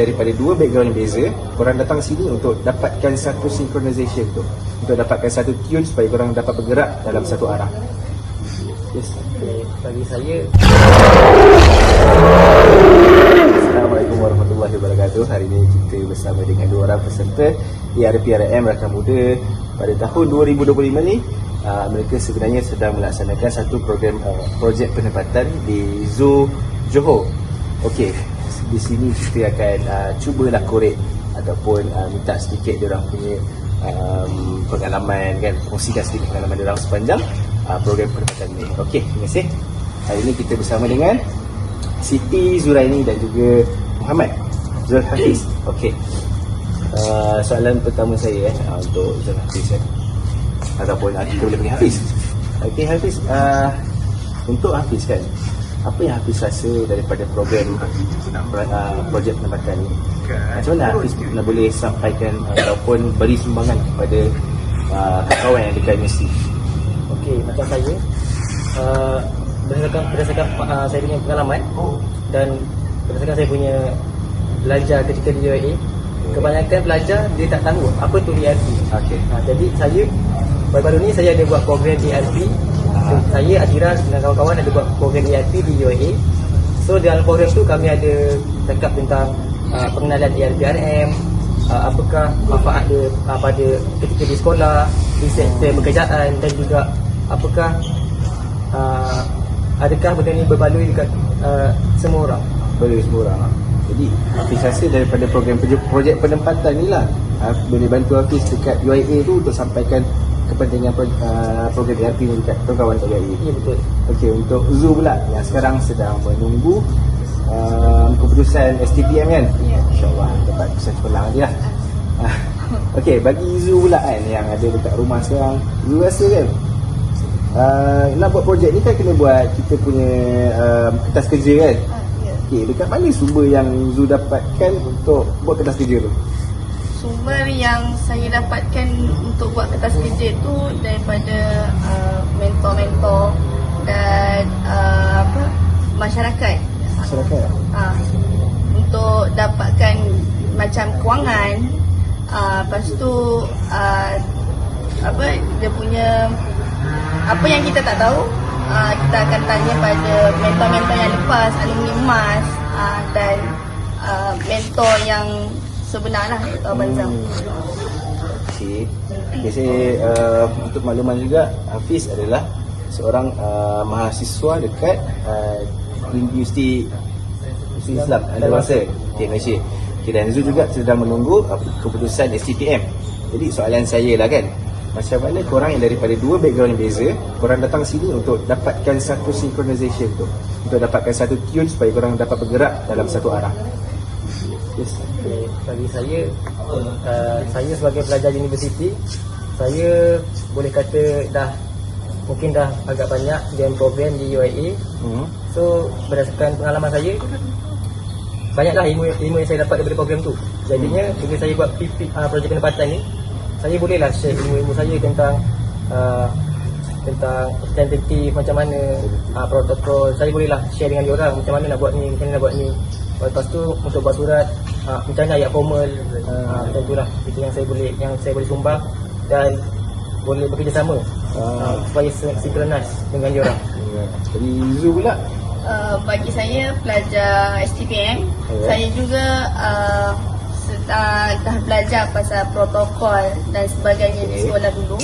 daripada dua background yang beza korang datang sini untuk dapatkan satu synchronization tu. Untuk dapatkan satu tune supaya korang dapat bergerak dalam satu arah. Yes. Okay, bagi saya Assalamualaikum warahmatullahi wabarakatuh. Hari ini kita bersama dengan dua orang peserta ERPRM Rakan Muda. Pada tahun 2025 ni uh, Mereka sebenarnya sedang melaksanakan satu program uh, Projek penempatan di Zoo Johor. Okey, di sini kita akan uh, cubalah korek Ataupun uh, minta sedikit diorang punya um, pengalaman kan Kongsikan sedikit pengalaman diorang sepanjang uh, program penempatan ni Okey, terima kasih Hari ini kita bersama dengan Siti Zuraini dan juga Muhammad Zul Hafiz. Okey. Uh, soalan pertama saya eh untuk Zul Hafiz eh. Ataupun kita boleh panggil Hafiz. Okey Hafiz, uh, untuk Hafiz kan, apa yang Hafiz rasa daripada program uh, projek penempatan ni? Macam mana Hafiz nak boleh sampaikan uh, ataupun beri sumbangan kepada uh, kawan yang dekat universiti? Okey, macam saya uh, berdasarkan berdasarkan uh, saya punya pengalaman dan berdasarkan saya punya belajar ketika di UAE kebanyakan pelajar dia tak tahu apa tu ERP Okey. ha, jadi saya baru-baru ni saya ada buat program ERP so, saya Azira dengan kawan-kawan ada buat program ERP di UAE so dalam program tu kami ada cakap tentang uh, pengenalan ERPRM uh, apakah manfaat dia uh, pada ketika di sekolah di sektor pekerjaan dan juga apakah uh, adakah benda ni berbaloi dekat uh, semua orang? Boleh semua orang. Jadi Hafiz rasa daripada program projek, projek penempatan ni lah. Uh, Boleh bantu Hafiz dekat UIA tu untuk sampaikan kepentingan pro, uh, program ERP ni dekat kawan-kawan dekat UIA ya betul Okey untuk Zoo pula yang sekarang sedang menunggu uh, keputusan STPM kan Ya. InsyaAllah dapat keputusan cemerlang nanti lah Ah, Okey bagi Zoo pula kan yang ada dekat rumah sekarang Zoo rasa kan uh, nak buat projek ni kan kena buat kita punya uh, kertas kerja kan Ah, ya. Okey, dekat mana sumber yang Zu dapatkan untuk buat kertas kerja tu? Sumber yang saya dapatkan untuk buat kertas kerja tu daripada uh, mentor-mentor dan uh, apa masyarakat. Masyarakat. Uh, untuk dapatkan macam kewangan uh, lepas tu uh, apa dia punya apa yang kita tak tahu uh, kita akan tanya pada mentor-mentor yang lepas alumni emas uh, dan uh, mentor yang sebenar lah iaitu Abang Zam Okey. Okey, saya uh, untuk makluman juga Hafiz adalah seorang uh, mahasiswa dekat uh, Universiti Universiti Islam Andalusia. Okey, Malaysia. Okey, dan Zu juga sedang menunggu uh, keputusan STPM. Jadi soalan saya lah kan, macam mana korang yang daripada dua background yang beza, korang datang sini untuk dapatkan satu synchronization tu. Untuk dapatkan satu tune supaya korang dapat bergerak dalam satu arah. Yes. Okay, bagi saya uh, saya sebagai pelajar universiti saya boleh kata dah mungkin dah agak banyak dalam program di UIA Hmm. so berdasarkan pengalaman saya banyaklah ilmu ilmu yang saya dapat daripada program tu. Jadinya bila saya buat PP, uh, projek penempatan ni saya bolehlah share ilmu-ilmu saya tentang uh, tentang tentatif macam mana uh, protokol. Saya bolehlah share dengan diorang macam mana nak buat ni macam mana nak buat ni lepas tu untuk buat surat uh, macam mana ayat formal uh, macam itulah itu yang saya boleh yang saya boleh sumbang dan boleh bekerjasama uh, supaya synchronize dengan diorang Jadi Zu pula? Uh, bagi saya pelajar STPM Ya. saya juga uh, uh, dah belajar pasal protokol dan sebagainya di Okey. sekolah dulu.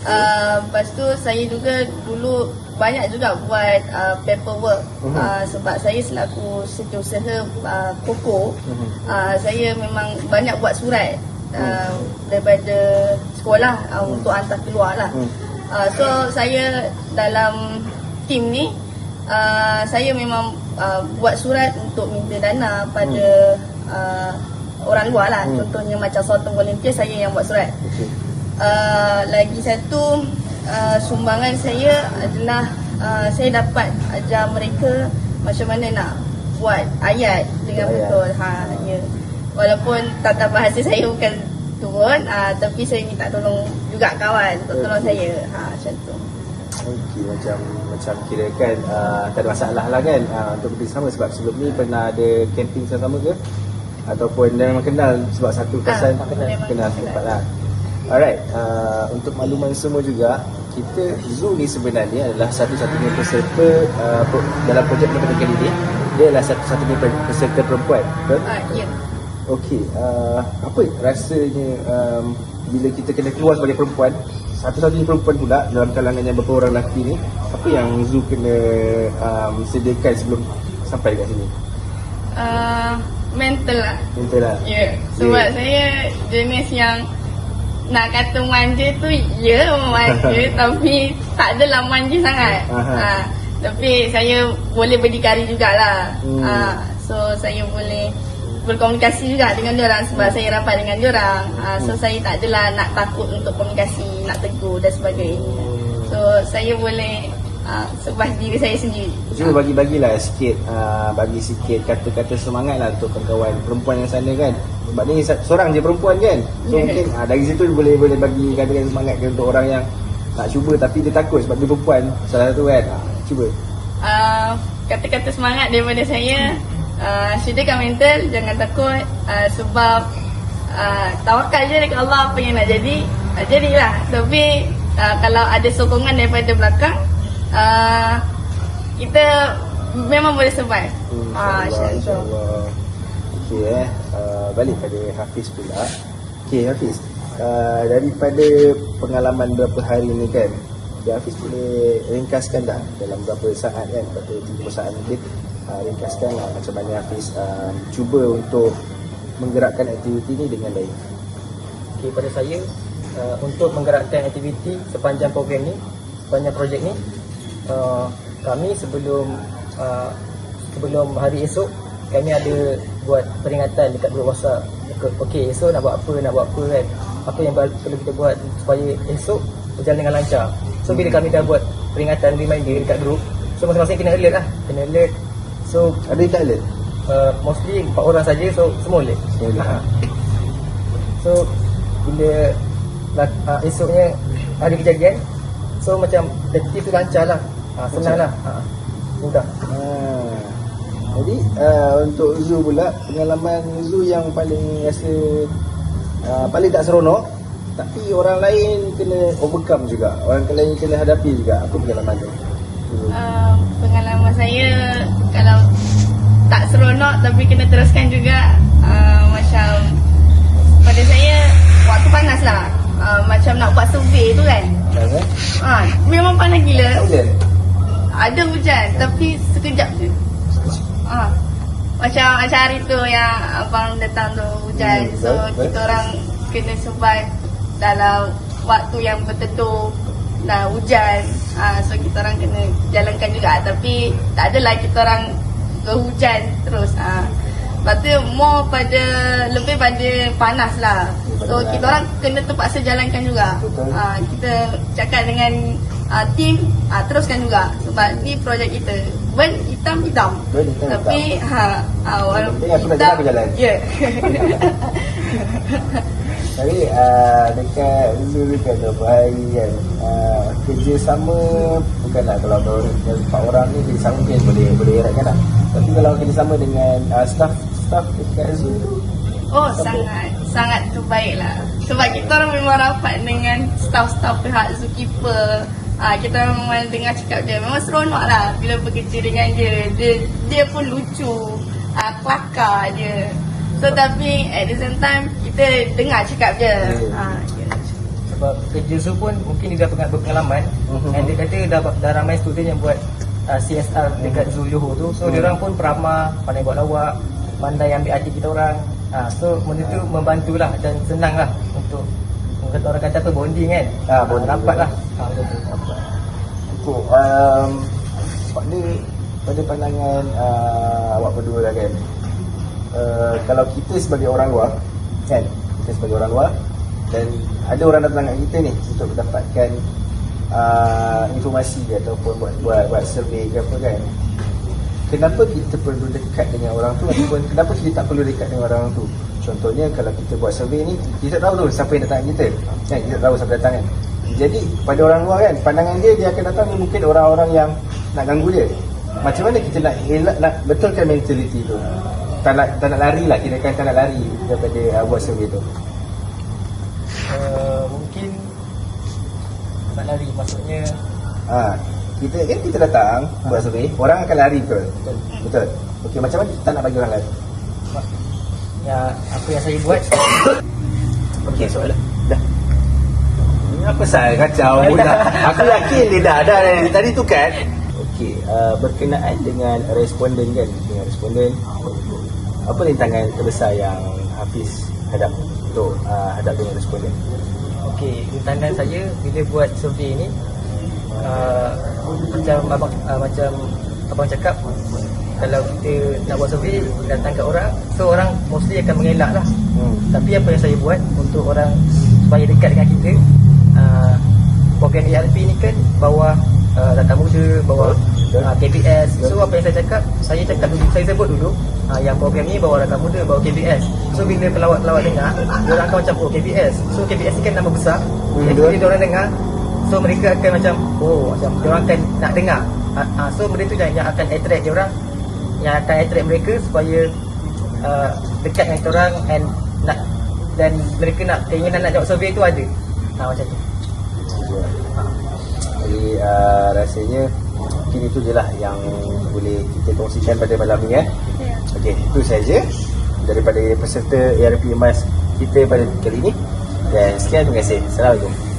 Uh, lepas tu saya juga dulu banyak juga buat uh, paperwork Mhm. uh, sebab saya selaku setiausaha uh, Koko Mhm. uh, saya memang banyak buat surat uh, daripada sekolah uh, untuk hantar keluar lah Hmm. uh, so saya dalam tim ni uh, saya memang uh, buat surat untuk minta dana pada uh, orang luar lah Hmm. contohnya macam Sultan Volunteer saya yang buat surat Okey. uh, lagi satu uh, sumbangan saya adalah uh, saya dapat ajar mereka macam mana nak buat ayat dengan Ayat. betul ha ya walaupun tata bahasa saya bukan turun uh, tapi saya minta tolong juga kawan untuk tolong saya ha macam tu Okey macam macam kira kan uh, tak ada masalah lah kan uh, untuk bekerjasama sebab sebelum ni pernah ada camping sama-sama ke? ataupun memang kenal sebab satu kawasan Ah, kenal, kenal kenal. tempat lah. Alright, uh, untuk makluman semua juga, kita Zoo ni sebenarnya adalah satu-satunya peserta uh, dalam projek pendidikan kali ni. Dia adalah satu-satunya pe- peserta perempuan. Betul? Ah, ya. Okey, uh, apa rasanya um, bila kita kena keluar sebagai perempuan, satu-satunya perempuan pula dalam kalangan yang beberapa orang lelaki ni, apa yang Zoo kena um, sediakan sebelum sampai kat sini? Ah, mental lah. Minta lah. Ya, sebab saya jenis yang nak kata manja tu ya manja tapi tak adalah manja sangat. Ha, tapi saya boleh berdikari jugalah. Hmm. Ha, so saya boleh berkomunikasi juga dengan orang sebab Hmm. saya rapat dengan orang. Ha, so saya tak adalah nak takut untuk komunikasi, nak tegur dan sebagainya. Hmm. So saya boleh ha, sebab diri saya sendiri. Cuma bagi-bagilah sikit uh, bagi sikit kata-kata semangat lah untuk kawan-kawan perempuan yang sana kan. Sebab ni seorang je perempuan kan. So Yeah. mungkin uh, dari situ boleh boleh bagi kata-kata semangat ke untuk orang yang nak cuba tapi dia takut sebab dia perempuan. Salah satu kan. Uh, cuba. uh, kata-kata semangat daripada saya uh, sediakan mental jangan takut uh, sebab uh, tawakal je dekat Allah apa yang nak jadi uh, jadilah tapi uh, kalau ada sokongan daripada belakang uh, kita memang boleh survive Hmm, Ah, InsyaAllah, insyaAllah. insyaAllah. Okey eh. Uh, balik pada Hafiz pula. Okey Hafiz. Uh, daripada pengalaman berapa hari ni kan, ya Hafiz boleh ringkaskan dah dalam berapa saat kan, pada 30 saat lebih. Uh, ringkaskan lah macam mana Hafiz uh, cuba untuk menggerakkan aktiviti ni dengan baik. Okay, pada saya uh, untuk menggerakkan aktiviti sepanjang program ni, sepanjang projek ni, uh, kami sebelum uh, sebelum hari esok kami ada buat peringatan dekat grup WhatsApp. Okay, esok nak buat apa, nak buat apa kan. Apa yang perlu kita buat supaya esok berjalan dengan lancar. So bila kami dah buat peringatan reminder dekat grup, so masing-masing kena alert lah, kena alert. So Ada tak alert? uh, mostly empat orang saja so semua alert. Semua alert. Ha. So bila uh, esoknya hari kejadian so macam aktiviti tu lancar lah. Ha, senang lah. Ha. Mudah. Ah. Jadi uh, untuk Zoo pula pengalaman Zoo yang paling rasa uh, paling tak seronok tapi orang lain kena overcome juga. Orang lain kena hadapi juga. Apa pengalaman tu? uh, pengalaman saya kalau tak seronok tapi kena teruskan juga uh, macam pada saya waktu panas lah uh, macam nak buat survey tu kan? Uh, memang panas gila. Hujan? ada hujan tapi sekejap je. Uh, macam macam hari tu yang abang datang tu hujan. Hmm, so kita orang kena survive dalam waktu yang berteduh dah hujan. Uh, so kita orang kena jalankan juga. Tapi tak adalah kita orang berhujan terus. Uh. Lepas tu more pada lebih pada panas lah. So kita orang kena terpaksa jalankan juga. Uh, Kita cakap dengan uh, team uh, teruskan juga. Sebab ni projek kita. Burn hitam hitam. Hitam Tapi ha, uh, walaupun aku jalan, aku jalan. Ya. Tapi uh, dekat Zoo ni kan berapa hari kan uh, kerja sama bukanlah kalau kalau empat orang ni mungkin boleh boleh eratkan lah. Tapi kalau kerja sama dengan uh, staff staff dekat Zoo tu. Oh sangat Sangat terbaik lah. Sebab kita orang memang rapat dengan Staff-staff pihak zookeeper. Ah, kita orang memang dengar cakap dia Memang seronok lah Bila bekerja dengan dia. Dia, dia pun lucu. Ah, Kelakar dia. So tapi at the same time Kita dengar cakap dia. Ah, dia. Sebab kerja Zoo pun mungkin dia dah berpengalaman Mhm. and dia kata dah, dah ramai student yang buat uh, CSR dekat Zoo Johor tu. So Mhm. dia orang pun peramah, pandai buat lawak, pandai ambil hati kita orang. Uh, so benda tu membantulah dan senang lah untuk kata orang kata apa bonding kan. Ah, bonding. rapat lah. Ha, betul tu. Untuk um, pada pada pandangan uh, awak berdua lah kan uh, kalau kita sebagai orang luar kan kita sebagai orang luar dan ada orang datang kat kita ni untuk mendapatkan uh, informasi ataupun buat buat buat survey ke apa kan. Kenapa kita perlu dekat dengan orang tu ataupun kenapa kita tak perlu dekat dengan orang tu? Contohnya kalau kita buat survey ni kita tak tahu tu siapa yang datang kita. Kan? Kita tak tahu siapa datang kan. Jadi pada orang luar kan pandangan dia dia akan datang ni mungkin orang-orang yang nak ganggu dia. Macam mana kita nak elak nak betulkan mentality tu? Tak nak, tak nak lari lah Kira kan tak nak lari Daripada uh, buat survey tu uh, mungkin tak lari maksudnya? Ha, Kita kan kita datang Buat survey Orang akan lari betul? Betul. Betul. Okey macam mana tak nak bagi orang lari? Ya apa yang saya buat? Okey soalan. Dah. Ini apa saya kacau pula? Aku yakin dia dah ada dari tadi tu kan? Okey uh, Berkenaan dengan responden kan? Dengan responden. Apa rintangan terbesar yang Hafiz hadap Untuk uh, hadap dengan responden Okey, rintangan saya bila buat survey ni uh, macam abang uh, macam abang cakap kalau kita nak buat survey datang kat orang so orang mostly akan mengelak lah hmm. tapi apa yang saya buat untuk orang supaya dekat dengan kita uh, program ERP ni kan bawa uh, data muda bawa uh, KPS so apa yang saya cakap? Saya cakap dulu saya sebut dulu uh, yang program ni bawa data muda bawa KPS so bila pelawat-pelawat dengar dia orang akan macam oh KPS so KPS ni kan nama besar. Hmm, jadi dia orang dengar so mereka akan macam oh macam dia orang akan nak dengar. Uh, uh, so benda tu yang, yang akan attract dia orang yang akan attract mereka supaya uh, dekat dengan orang and nak dan mereka nak keinginan nak jawab survey tu ada. Ha, macam tu Jadi uh, rasanya Mungkin itu je lah yang boleh kita kongsikan pada malam ni eh. Ya. Okey, itu saja daripada peserta ARP Emas kita pada kali ini. Dan sekian terima kasih. Assalamualaikum.